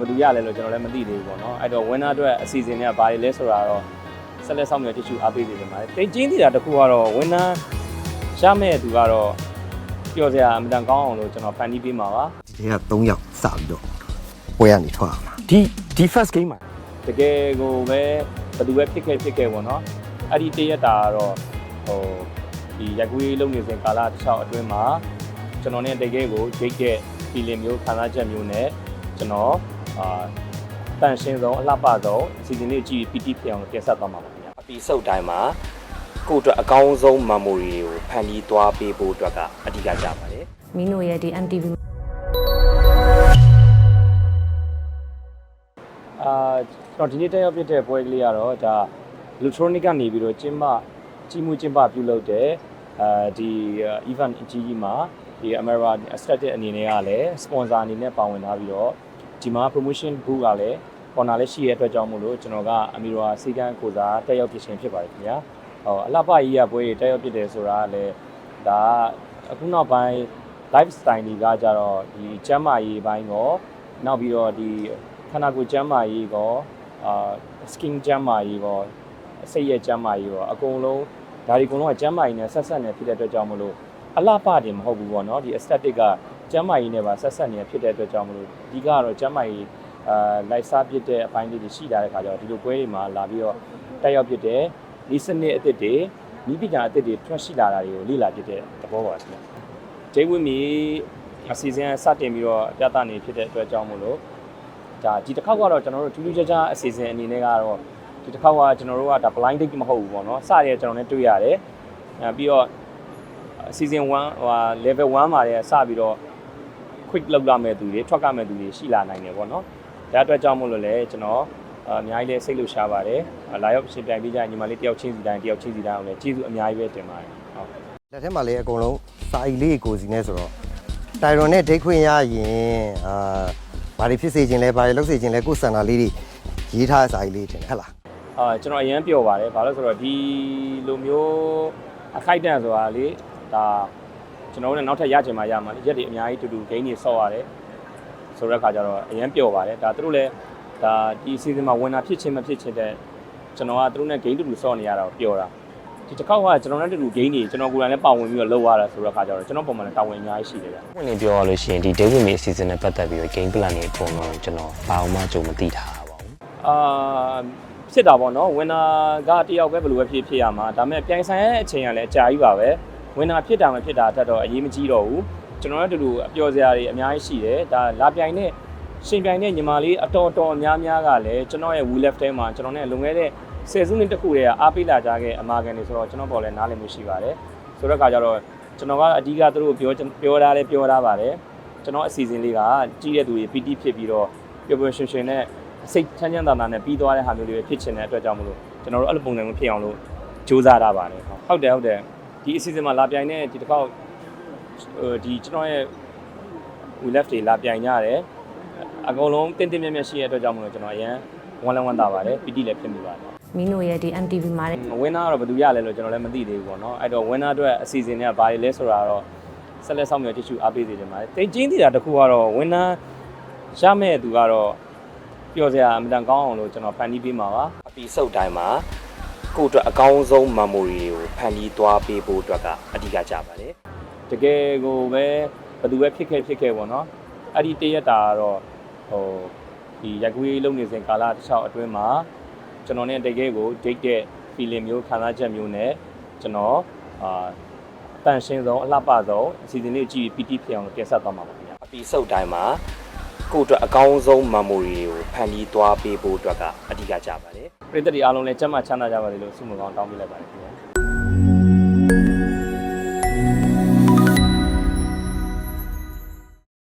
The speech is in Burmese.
တော့ဘယ်သူရလဲလို့ကျွန်တော်လည်းမသိသေးဘူးပေါ့နော်အဲ့တော့ winner အတွက်အစီအစဉ်တွေကဘာတွေလဲဆိုတာတော့ဆက်လက်ဆောင်မြေတ िश အားပေးနေတယ်ပါတယ်တိတ်ချင်းနေတာတစ်ခုကတော့ winner ရမယ့်သူကတော့ပြောစရာအမှန်တန်ကောင်းအောင်လို့ကျွန်တော်ဖန်တီးပေးမှာပါဒီက3ယောက်စပြီးတော့ပွဲကနေထွက်အောင်ဒီဒီ first game မှာတကယ်ကိုပဲဘယ်သူပဲဖြစ်ခဲ့ဖြစ်ခဲ့ပေါ့နော်အဲ့ဒီတရက်တာကတော့ဟိုဒီရက်ကွေးလုံးနေစဉ်ကာလတစ်လျှောက်အတွင်းမှာကျွန်တော်နဲ့တကယ်ကိုဂျိတ်တဲ့ feeling မျိုးခံစားချက်မျိုးနဲ့ ကျွန်တော်အာတန်ရှင်းဆုံးအလှပဆုံးအစီအစဉ်လေးကြည့် PT ဖြစ်အောင်တင်ဆက်သွားမှာပါခင်ဗျာအပီစုတ်တိုင်းမှာကိုယ့်အတွက်အကောင်းဆုံး memory တွေကိုဖန်တီးသွားပေးဖို့အတွက်ကအဓိကကြပါတယ်မင်းတို့ရဲ့ဒီ MTV အာကျွန်တော်ဒီနေ့တက်ရောက်ပြတဲ့ပွဲကလေးကတော့ဒါ electronic ကနေပြီးတော့ကျင်းပကြီးမှုကျင်းပပြုလုပ်တဲ့အာဒီ event အကြီးကြီးမှာဒီ America Aesthetic အနေနဲ့ကလည်း sponsor အနေနဲ့ပါဝင်ထားပြီးတော့ ဒီမှာ promotion booth ကလည်း corner လည်းရှိရတဲ့အတွက်ကြောင့်မို့လို့ကျွန်တော်ကအမီရောစီကန်းကိုစားတက်ရောက်ပြရှင်ဖြစ်ပါတယ်ခင်ဗျာဟောအလှပကြီးရပွဲတွေတက်ရောက်ပြတယ်ဆိုတာကလည်းဒါကအခုနောက်ပိုင်း lifestyle တွေကကြတော့ဒီကျန်းမာရေးဘိုင်းရောနောက်ပြီးတော့ဒီခန္ဓာကိုယ်ကျန်းမာရေးကောအာ skin ကျန်းမာရေးကောစိတ်ရဲ့ကျန်းမာရေးကောအကုန်လုံးဒါဒီအကုန်လုံးကကျန်းမာရေးနဲ့ဆက်ဆက်နေဖြစ်တဲ့အတွက်ကြောင့်မလို့အလှပတင်မဟုတ်ဘူးပေါ့နော်ဒီ aesthetic က ကျန်းမာရေးနဲ့ပါဆက်ဆက်နေဖြစ်တဲ့အတွက်ကြောင့်မလို့အဓိကကတော့ကျန်းမာရေးအာလိုက်စားပြတဲ့အပိုင်းလေးတွေရှိလာတဲ့ခါကျတော့ဒီလိုပွဲတွေမှာလာပြီးတော့တက်ရောက်ဖြစ်တဲ့ဒီစနစ်အသစ်တွေမိပညာအသစ်တွေထွက်ရှိလာတာတွေကိုလေ့လာဖြစ်တဲ့သဘောပါခင်ဗျာဂျိတ်ဝင်းမီအစီအစဉ်စတင်ပြီးတော့ပြသနေဖြစ်တဲ့အတွက်ကြောင့်မို့လို့ဒါဒီတစ်ခေါက်ကတော့ကျွန်တော်တို့ထူးထူးခြားခြားအစီအစဉ်အနေနဲ့ကတော့ဒီတစ်ခေါက်ကကျွန်တော်တို့ကဒါ blind date မဟုတ်ဘူးပေါ့နော်စရဲကျွန်တော်နဲ့တွေ့ရတယ်အဲပြီးတော့အစီအစဉ်1ဟိုဟာ level 1မှာလည်းစပြီးတော့ quick လောက်လာမဲ့သူတွေထွက်ကမဲ့သူတွေရှိလာနိုင်တယ်ပေါ့နော်ဒါအတွက်ကြောင့်မို့လို့လည်းကျွန်တော်အများကြီးလည်းစိတ်လှုပ်ရှားပါတယ်လာရောက်ရှင်ပြိုင်ပေးကြရင်ညီမလေးတယောက်ချင်းစီတိုင်းတယောက်ချင်းစီတိုင်းအောင်လည်းကျေးဇူးအများကြီးပဲတင်ပါတယ်ဟုတ်လက်ထဲမှာလည်းအကုန်လုံးစာအီလေးကိုစီနေဆိုတော့တိုင်ရွန်နဲ့ဒိတ်ခွင့်ရရင်အာဘာတွေဖြစ်စေခြင်းလဲဘာတွေလုပ်စေခြင်းလဲကိုယ်စန္ဒာလေးတွေရေးထားတဲ့စာအီလေးတင်တယ်ဟဲ့လားအာကျွန်တော်အရင်ပြောပါတယ်ဘာလို့ဆိုတော့ဒီလိုမျိုးအခိုက်အတန့်ဆိုတာလေဒါ ကျွန်တော်တို့လည်းနောက်ထပ်ရချင်မှရမှာလေရက်တွေအများကြီးတူတူဂိမ်းတွေဆော့ရတယ်ဆိုတဲ့အခါကျတော့အရင်ပြောပါတယ်ဒါသူတို့လည်းဒါဒီစီဇန်မှာဝင်တာဖြစ်ချင်းမဖြစ်ချင်းတဲ့ကျွန်တော်ကသူတို့နဲ့ဂိမ်းတူတူဆော့နေရတာကိုပြောတာဒီတစ်ခေါက်ကကျွန်တော်နဲ့တူတူဂိမ်းတွေကျွန်တော်ကိုယ်တိုင်လည်းပါဝင်ပြီးတော့လုပ်ရတာဆိုတဲ့အခါကျတော့ကျွန်တော်ပုံမှန်လည်းတာဝန်အများကြီးရှိတယ်ဗျ။ဝင်နေပြောရလို့ရှိရင်ဒီ David May season နဲ့ပတ်သက်ပြီးတော့ game plan တွေပုံတော့ကျွန်တော်ဘာမှကြုံမသိထားပါဘူးအာဖြစ်တာပေါ့နော်ဝင်နာကတယောက်ပဲဘယ်လိုပဲဖြစ်ဖြစ်ရမှာဒါပေမဲ့ပြိုင်ဆိုင်ရဲ့အချိန်ကလည်းအကြာကြီးပါပဲ ဝင်နာဖြစ်တာမဖြစ်တာတက်တော့အရေးမကြီးတော့ဘူးကျွန်တော်တို့အတူတူအပျော်စရာတွေအများကြီးရှိတယ်ဒါလာပြိုင်နဲ့ရှင်ပြိုင်နဲ့ညီမလေးအတော်တော်အများများကလည်းကျွန်တော်ရဲ့ wheel left ထဲမှာကျွန်တော်နဲ့လွန်ခဲ့တဲ့ဆယ်စုနှစ်တခုတည်းကအားပေးလာကြခဲ့အမာကန်တွေဆိုတော့ကျွန်တော်ပေါ်လဲနားလည်မှုရှိပါတယ်ဆိုတော့အခါကျတော့ကျွန်တော်ကအဓိကသူတို့ပြောပြောထားလဲပြောထားပါတယ်ကျွန်တော်အစီအစဉ်လေးကကြီးတဲ့သူတွေ PT ဖြစ်ပြီးတော့ပျော်ပျော်ရွှင်ရွှင်နဲ့စိတ်ချမ်းချမ်းသာသာနဲ့ပြီးသွားတဲ့ဟာမျိုးတွေပဲဖြစ်ချင်တဲ့အတွက်ကြောင့်မလို့ကျွန်တော်တို့အဲ့လိုပုံစံမျိုးဖြစ်အောင်လို့ကြိုးစားတာပါတယ်ဟုတ်တယ်ဟုတ်တယ် ဒီအစီအစဉ်မှာလာပြိုင်တဲ့ဒီတစ်ခေါက်ဟိုဒီကျွန်တော်ရဲ့ we left တွေလာပြိုင်ကြရတယ်အကုန်လုံးတင်းတင်းမြတ်မြတ်ရှိတဲ့အတွက်ကြောင့်မလို့ကျွန်တော်အရန်ဝမ်းလန်းဝမ်းသာပါတယ်ပီတိလည်းဖြစ်နေပါတယ်မင်းတို့ရဲ့ဒီ MTV မှာတဲ့ဝင်းနာကတော့ဘယ်သူရလဲလို့ကျွန်တော်လည်းမသိသေးဘူးပေါ့နော်အဲ့တော့ဝင်းနာအတွက်အစီအစဉ်တွေကဘာတွေလဲဆိုတာတော့ဆက်လက်ဆောင်မြေတ िश အားပေးစေချင်ပါတယ်တိတ်ချင်းနေတာတစ်ခုကတော့ဝင်းနာရမယ့်သူကတော့ပြောစရာအမှန်တန်ကောင်းအောင်လို့ကျွန်တော်ဖန်တီးပေးမှာပါ။အပီစုတ်တိုင်းမှာ ကိုယ့်အတွက်အကောင်းဆုံး memory တွေကိုဖန်တီးသွားပေးဖို့အတွက်ကအဓိကကြပါတယ်တကယ်ကိုပဲဘယ်သူပဲဖြစ်ခဲ့ဖြစ်ခဲ့ပေါ့နော်အဲ့ဒီတရက်တာကတော့ဟိုဒီရက်ကွေးလုံးနေစဉ်ကာလတစ်လျှောက်အတွင်းမှာကျွန်တော်နဲ့တကယ်ကို date တဲ့ feeling မျိုးခံစားချက်မျိုးနဲ့ကျွန်တော်အာတန်ရှင်းဆုံးအလှပဆုံးအစီအစဉ်လေးကြည့်ပြီး PT ဖြစ်အောင်တင်ဆက်သွားမှာပါခင်ဗျာ။အပီစုတ်တိုင်းမှာ ကိုယ့်အတွက်အကောင်းဆုံး memory တွေကိုဖန်တီးသွားပေးဖို့အတွက်ကအဓိကကြပါတယ်ပရိသတ်တွေအားလုံးလည်းကျမ်းမာချမ်းသာကြပါစေလို့ဆုမကောင်းတောင်းပေးလိုက်ပါတယ်ခင်ဗျာ